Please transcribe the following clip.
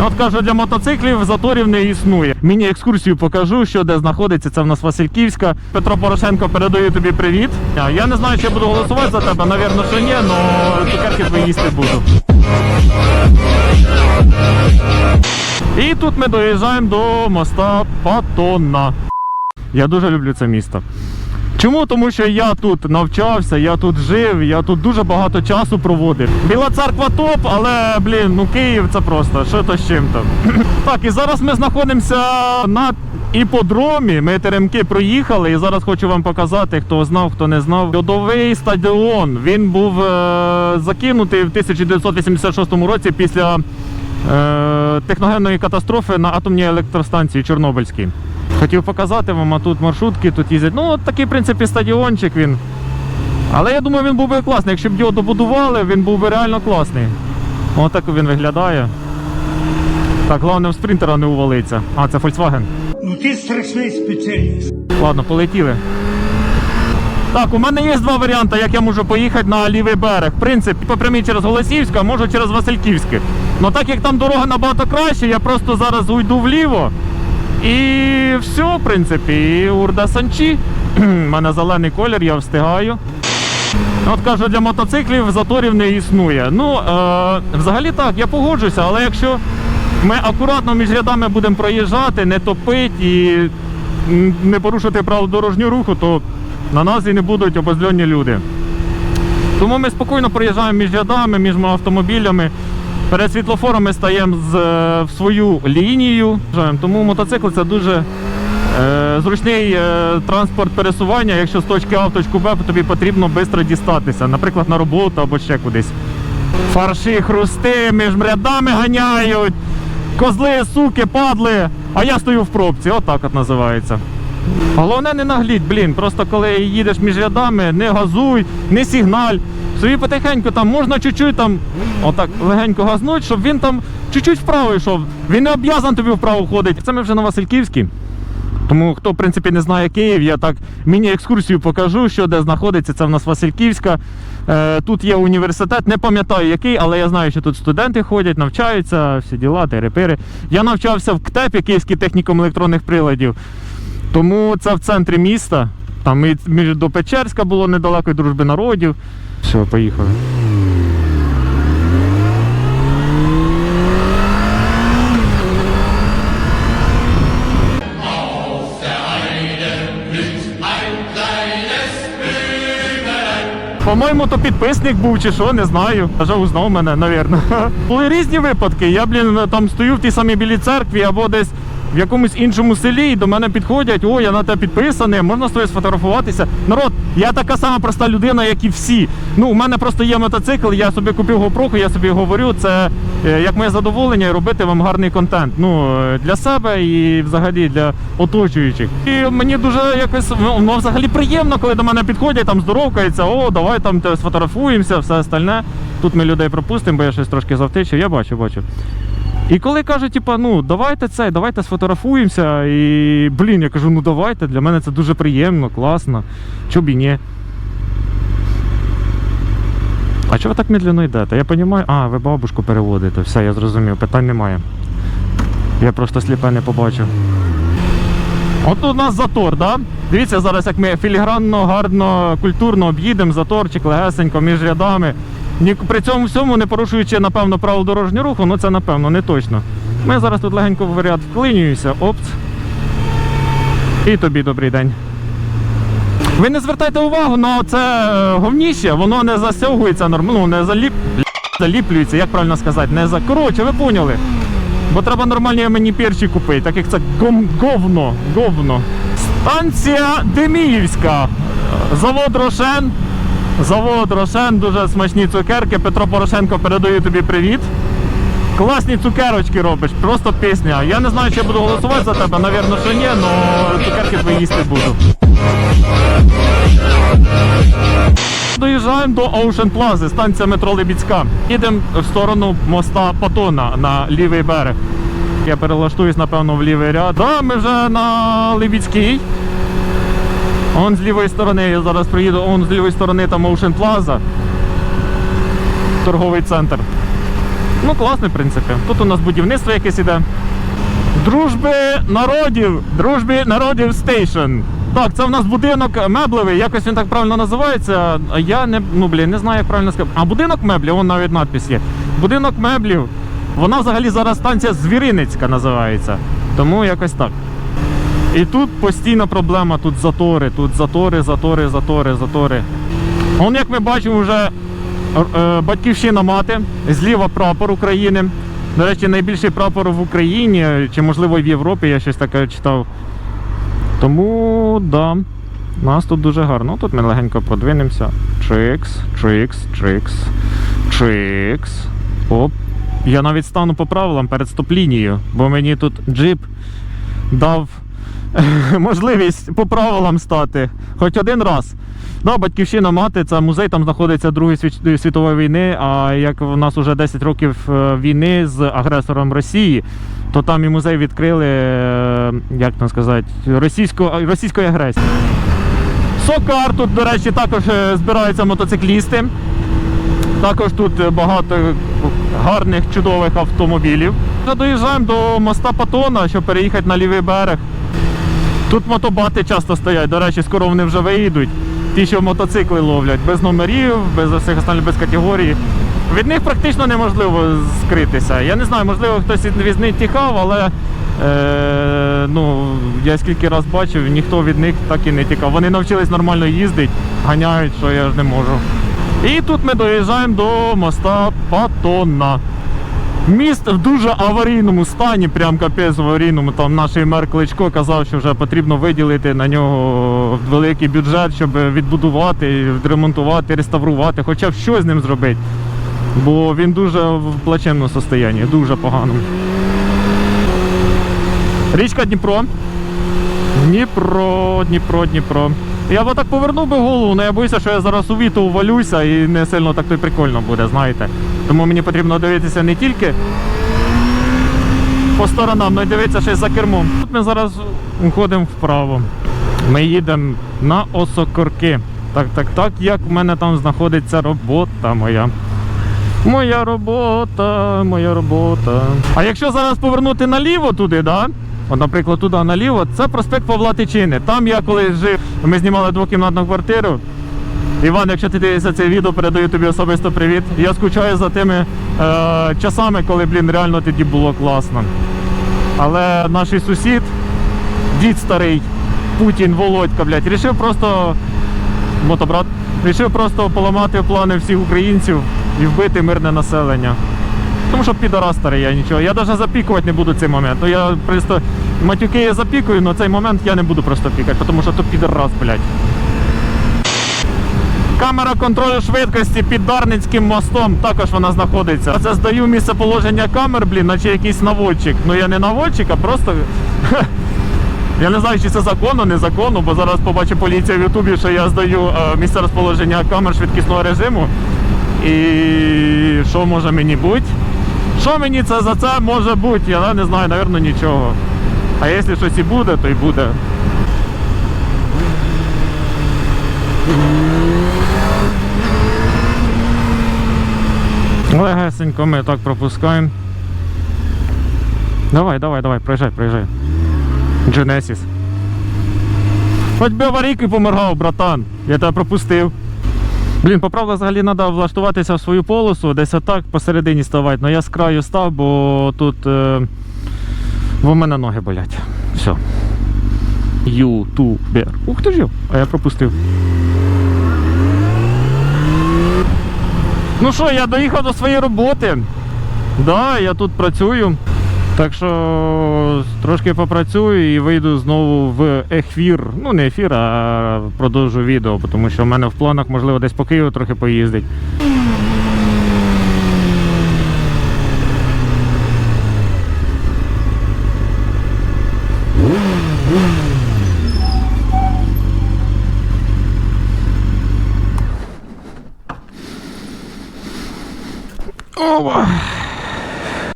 От кажу, для мотоциклів заторів не існує. Міні-екскурсію покажу, що де знаходиться. Це в нас Васильківська. Петро Порошенко передаю тобі привіт. Я не знаю, чи я буду голосувати за тебе. Навірно, що ні, але цукерки твої їсти буду. І тут ми доїжджаємо до моста Патона. Я дуже люблю це місто. Чому? Тому що я тут навчався, я тут жив, я тут дуже багато часу проводив. Біла церква топ, але блін, ну Київ це просто що то з чим там. Так, і зараз ми знаходимося на іподромі. Ми теремки проїхали, і зараз хочу вам показати, хто знав, хто не знав. Льодовий стадіон. Він був е- закинутий в 1986 році після е- техногенної катастрофи на атомній електростанції Чорнобильській. Хотів показати вам, а тут маршрутки тут їздять. Ну, от такий, в принципі, стадіончик він. Але я думаю, він був би класний. Якщо б його добудували, він був би реально класний. Отак він виглядає. Так, головне в спринтера не увалиться. А, це Volkswagen. Ну ти страшний спеціаліст. Ладно, полетіли. Так, у мене є два варіанти, як я можу поїхати на лівий берег. В принципі, по прямій через Голосівське, а можу через Васильківське. Ну так як там дорога набагато краще, я просто зараз уйду вліво. І все, в принципі, і Урда Санчі. У мене зелений колір, я встигаю. От кажу, для мотоциклів заторів не існує. Ну, е, взагалі так, я погоджуся, але якщо ми акуратно між рядами будемо проїжджати, не топити і не порушити правил дорожнього руху, то на нас і не будуть обозльонні люди. Тому ми спокійно проїжджаємо між рядами, між автомобілями. Перед світлофорами стаємо з, е, в свою лінію. Тому мотоцикл це дуже е, зручний е, транспорт пересування, якщо з точки А в точку Б тобі потрібно швидко дістатися, наприклад, на роботу або ще кудись. Фарші, хрусти, між рядами ганяють, козли, суки, падли, а я стою в пробці, отак от називається. Головне не нагліть, блін. Просто коли їдеш між рядами, не газуй, не сигналь. Собі потихеньку там можна чуть-чуть там отак легенько газнуть, щоб він там чуть-чуть вправо йшов. Він не об'язан тобі вправо ходить. Це ми вже на Васильківській. Тому хто в принципі не знає Київ, я так міні-екскурсію покажу, що де знаходиться. Це в нас Васильківська. Е, тут є університет, не пам'ятаю який, але я знаю, що тут студенти ходять, навчаються, всі діла, терепири. Я навчався в КТЕПі, Київський технікум електронних приладів. Тому це в центрі міста. Там і до Печерська було недалеко і дружби народів. Все, поїхали. По-моєму, то підписник був чи що, не знаю. Вже узнав мене, навірно. Були різні випадки. Я, блін, там стою в тій самій білій церкві або десь в якомусь іншому селі, і до мене підходять, о, я на тебе підписаний, можна з тобою сфотографуватися. Народ, я така сама проста людина, як і всі. Ну, у мене просто є мотоцикл, я собі купив GoPro, я собі говорю, це е, як моє задоволення робити вам гарний контент. Ну, е, для себе і взагалі для оточуючих. І мені дуже якось ну, взагалі приємно, коли до мене підходять, там здоровкаються, о, давай там сфотографуємося, все остальне. Тут ми людей пропустимо, бо я щось трошки завтичив, я бачу, бачу. І коли кажуть, типа, ну давайте це, давайте сфотографуємося. І блін, я кажу, ну давайте, для мене це дуже приємно, класно. Чоб ні. А чого ви так медленно йдете? Я розумію, а, ви бабушку переводите, все, я зрозумів, питань немає. Я просто сліпе не побачив. От у нас затор, да? Дивіться зараз, як ми філігранно, гарно, культурно об'їдемо заторчик легесенько між рядами. При цьому всьому не порушуючи, напевно, правил дорожнього руху, ну це напевно не точно. Ми зараз тут легенько в ряд вклинюємося, опц. І тобі добрий день. Ви не звертайте увагу на це е, говніще, воно не засьовується нормально, ну, не заліп... заліплюється, як правильно сказати, не за. Коротше, ви поняли. Бо треба нормальні мені перчі купити, так як це гом... говно, говно. Станція Деміївська. Завод Рошен. Завод Рошен, дуже смачні цукерки. Петро Порошенко передаю тобі привіт. Класні цукерочки робиш, просто пісня. Я не знаю, чи я буду голосувати за тебе, навірно, що ні, але цукерки твої їсти буду. Доїжджаємо до Ocean Plaza, станція метро Либіцька. Їдемо в сторону моста Патона на лівий берег. Я перелаштуюсь, напевно, в лівий ряд. Да, ми вже на Либіцькій. Он з лівої сторони, я зараз приїду, он з лівої сторони там Ocean Plaza. Торговий центр. Ну, класний, в принципі. Тут у нас будівництво якесь іде. Дружби народів, дружби народів стейшн. Так, це в нас будинок меблевий, якось він так правильно називається. Я не, ну, блін, не знаю, як правильно сказати. А будинок меблів, вон навіть надпис є. Будинок меблів. Вона взагалі зараз станція Звіринецька називається. Тому якось так. І тут постійна проблема, тут затори, тут затори, затори, затори, затори. Он, як ми бачимо, вже е, батьківщина мати, зліва прапор України. До речі, найбільший прапор в Україні, чи можливо в Європі, я щось таке читав. Тому да, нас тут дуже гарно. Тут ми легенько подвинемося. Чикс, чикс, чикс, чикс. Оп. Я навіть стану по правилам перед стоп-лінією, бо мені тут джип дав можливість по правилам стати хоч один раз. Да, батьківщина мати, це музей, там знаходиться Другої світової війни. А як в нас вже 10 років е, війни з агресором Росії, то там і музей відкрили, е, як там сказати, російсько, російської агресії. Сокар тут, до речі, також е, збираються мотоциклісти. Також тут багато гарних чудових автомобілів. Доїжджаємо до моста Патона, щоб переїхати на лівий берег. Тут мотобати часто стоять, до речі, скоро вони вже виїдуть. Ті, що мотоцикли ловлять, без номерів, без всіх остальних, без категорії. Від них практично неможливо скритися. Я не знаю, можливо, хтось від них тікав, але е, ну, я скільки раз бачив, ніхто від них так і не тікав. Вони навчились нормально їздити, ганяють, що я ж не можу. І тут ми доїжджаємо до моста Патона. Міст в дуже аварійному стані, прям капець в аварійному. Там наш мер Кличко казав, що вже потрібно виділити на нього великий бюджет, щоб відбудувати, відремонтувати, реставрувати, хоча б щось з ним зробити. Бо він дуже в плачевному стані, дуже поганому. Річка Дніпро. Дніпро, Дніпро, Дніпро. Я б так повернув би голову, але я боюся, що я зараз у віту увалюся і не сильно так то й прикольно буде, знаєте. Тому мені потрібно дивитися не тільки по сторонам, але й дивитися ще за кермом. Тут ми зараз уходимо вправо. Ми їдемо на Осокорки. Так, так, так, як в мене там знаходиться робота моя. Моя робота, моя робота. А якщо зараз повернути наліво туди, да? От, наприклад, туди наліво, це проспект Павла Тичини. Там я коли жив, ми знімали двокімнатну квартиру. Іван, якщо ти дивишся це відео, передаю тобі особисто привіт. Я скучаю за тими е, часами, коли, блін, реально тоді було класно. Але наш сусід, дід старий, Путін, Володька, блядь, рішив просто мотобрат, рішив просто поламати плани всіх українців і вбити мирне населення. Тому що підарас старий, я нічого. Я навіть запікувати не буду цей момент. Ну я просто матюки я запікую, але цей момент я не буду просто пікати, тому що то підарас, блядь. Камера контролю швидкості під Дарницьким мостом також вона знаходиться. Це здаю місцеположення камер, блін, наче якийсь наводчик. Ну я не наводчик, а просто. Я не знаю, чи це законно, незаконно, бо зараз побачить поліція в Ютубі, що я здаю е, місце розположення камер швидкісного режиму. І що може мені бути? Що мені це за це може бути? Я не знаю, напевно, нічого. А якщо щось і буде, то й буде. Легесенько ми так пропускаємо. Давай, давай, давай, проїжджай, проїжджай. Genesis. Хоч би аварійки поморгав, братан. Я тебе пропустив. Блін, по взагалі треба влаштуватися в свою полосу, десь отак посередині ставати. Ну я з краю став, бо тут е, в мене ноги болять. Все. Ютубер. Ух ти ж, а я пропустив. Ну що, я доїхав до своєї роботи. Да, я тут працюю. Так що трошки попрацюю і вийду знову в ефір. Ну, не ефір, а продовжу відео, тому що в мене в планах, можливо, десь по Києву трохи поїздить.